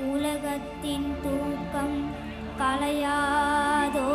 உலகத்தின் தூக்கம் கலையாதோ